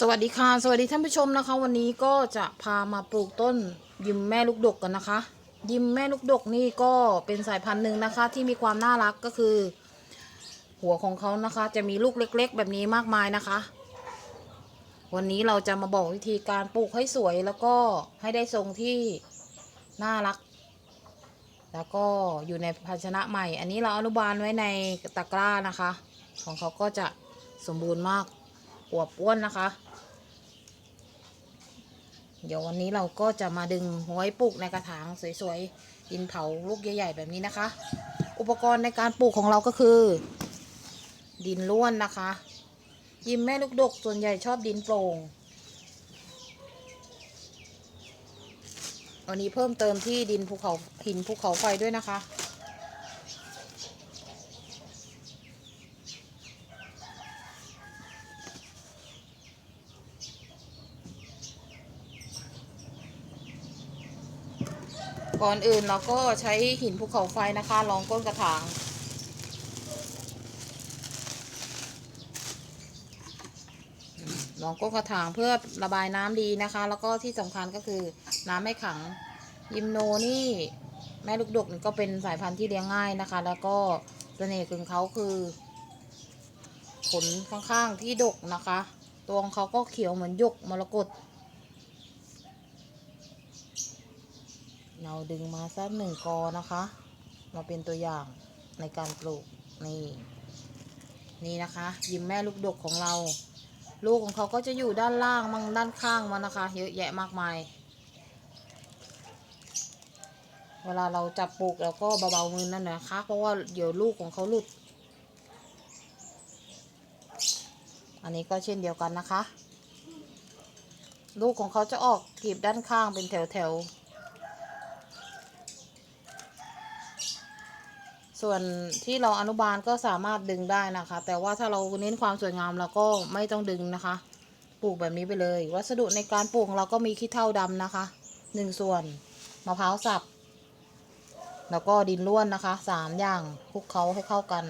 สวัสดีค่ะ สวัสดีท่านผู้ชมนะคะ วันนี้ก็จะพามาปลูกต้นยิมแม่ลูกดกกันนะคะ ยิมแม่ลูกดกนี่ก็เป็นสายพันธุ์หนึ่งนะคะ ที่มีความน่ารักก็คือ หัวของเขานะคะ จะมีลูกเล็ก ๆ แบบนี้มากมายนะคะ วันนี้เราจะมาบอกวิธีการปลูกให้สวยแล้วก็ให้ได้ทรงที่น่ารัก แล้วก็อยู่ในภาชนะใหม่ อันนี้เราอนุบาลไว้ในตะกร้านะคะ ของเขาก็จะสมบูรณ์มาก วบอ้วนนะคะ เดี๋ยววันนี้เราก็จะมาดึงหัวไว้ปลูกในกระถางสวยๆดินเผาลูกใหญ่ๆแบบนี้นะคะ อุปกรณ์ในการปลูกของเราก็คือ ดินล้วนนะคะ ยิมแม่ลูกดกส่วนใหญ่ชอบดินโปร่งวันนี้เพิ่มเติมที่ดินภูเขาหินภูเขาไฟด้วยนะคะ ก่อนอื่นเราก็ใช้หินภูเขาไฟนะคะรองก้นกระถาง รองก้นกระถางเพื่อระบายน้ำดีนะคะ แล้วก็ที่สำคัญก็คือน้ำไม่ขังยิมโนนี่แม่ลูกดกนี่ก็เป็นสายพันธุ์ที่เลี้ยงง่ายนะคะ แล้วก็เสน่ห์ของเขาคือขนข้างๆที่ดกนะคะ ตัวของเขาก็เขียวเหมือนยกมรกต เราดึงมาสักหนึ่งกอนะคะ มาเป็นตัวอย่างในการปลูกนี่นี่นะคะ ยิมแม่ลูกดกของเรา ลูกของเขาก็จะอยู่ด้านล่างมั่งด้านข้างมันนะคะ เยอะแยะมากมาย เวลาเราจับปลูกเราก็เบาๆมือนั่นนะคะ เพราะว่าเดี๋ยวลูกของเขาหลุด อันนี้ก็เช่นเดียวกันนะคะ ลูกของเขาจะออกกลีบด้านข้างเป็นแถวๆ ส่วนที่เราอนุบาลก็สามารถดึงได้นะคะ แต่ว่าถ้าเราเน้นความสวยงามเราก็ไม่ต้องดึงนะคะ ปลูกแบบนี้ไปเลย วัสดุในการปลูกของเราก็มีขี้เถ้าดำนะคะหนึ่งส่วนมะพร้าวสับ แล้วก็ดินร่วนนะคะสามอย่างคลุกเคล้าให้เข้ากัน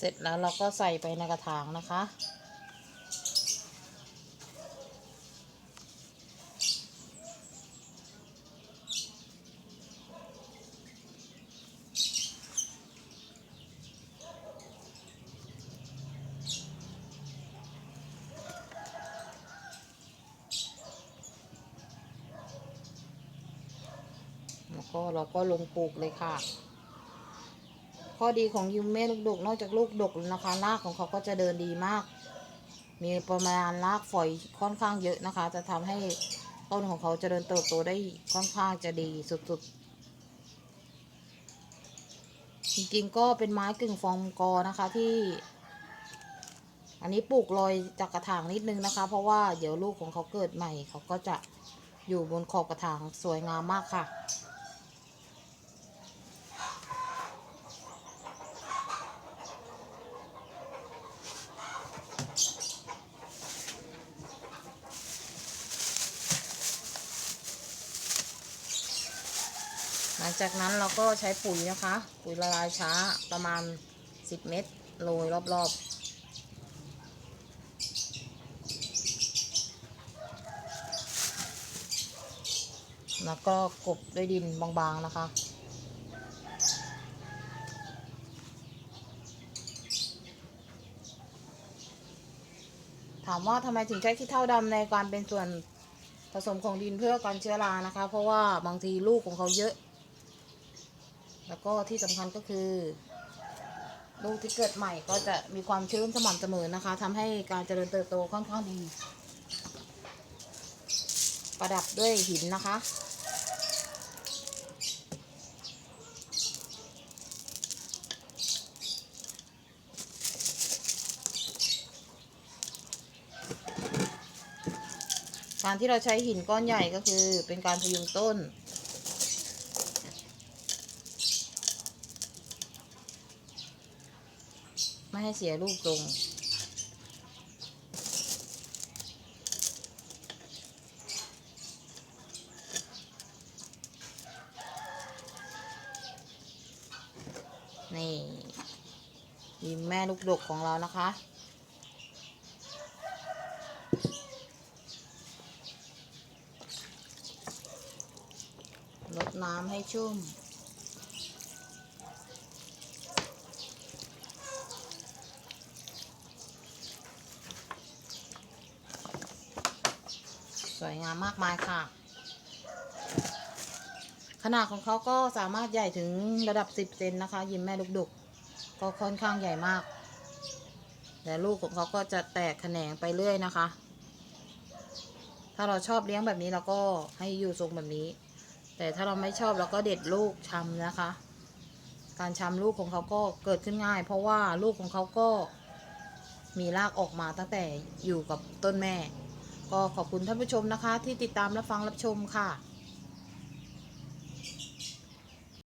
เสร็จแล้วเราก็ใส่ไปในกระถางนะคะ แล้วก็เราก็ลงปลูกเลยค่ะ ข้อดีของยูเม่ลูกดกนอกจากลูกดกแล้วนะคะรากของเขาก็จะเดินดีมาก มีประมาณรากฝอยค่อนข้างเยอะนะคะ จะทำให้ต้นของเขาเจริญเติบโตได้ค่อนข้างจะดีสุดๆ จริงๆก็เป็นไม้กึ่งฟองกอนะคะที่ อันนี้ปลูกลอยจากกระถางนิดนึงนะคะ เพราะว่าเดี๋ยวลูกของเขาเกิดใหม่ เขาก็จะอยู่บนขอบกระถางสวยงามมากค่ะ หลังจากนั้นเราก็ใช้ปุ๋ยนะคะ ปุ๋ยละลายช้าประมาณ 10 เม็ดโรยรอบๆแล้วก็กบด้วยดินบางๆนะคะ ถามว่าทำไมถึงใช้ขี้เถ้าดำในการเป็นส่วนผสมของดินเพื่อกันเชื้อรานะคะ เพราะว่าบางทีลูกของเขาเยอะ แล้วก็ที่สำคัญก็คือลูกที่เกิดใหม่ก็จะมีความชื้นสม่ำเสมอนะคะทำให้การเจริญเติบโตค่อนข้างดี ประดับด้วยหินนะคะ การที่เราใช้หินก้อนใหญ่ก็คือเป็นการพยุงต้น ไม่ให้เสียรูปตรงนี่ยิ้มแม่ลูกดกของเรานะคะ ลดน้ำให้ชุ่ม สวยงามมากมายค่ะ ขนาดของเขาก็สามารถใหญ่ถึงระดับ 10 เซนนะคะ ยิมแม่ลูกดุกก็ค่อนข้างใหญ่มาก แต่ลูกของเขาก็จะแตกแขนงไปเรื่อยนะคะ ถ้าเราชอบเลี้ยงแบบนี้เราก็ให้อยู่ทรงแบบนี้ แต่ถ้าเราไม่ชอบเราก็เด็ดลูกชำนะคะ การชำลูกของเขาก็เกิดขึ้นง่าย เพราะว่าลูกของเขาก็มีรากออกมาตั้งแต่อยู่กับต้นแม่ ก็ขอบคุณท่านผู้ชมนะคะ ที่ติดตามรับฟังรับชมค่ะ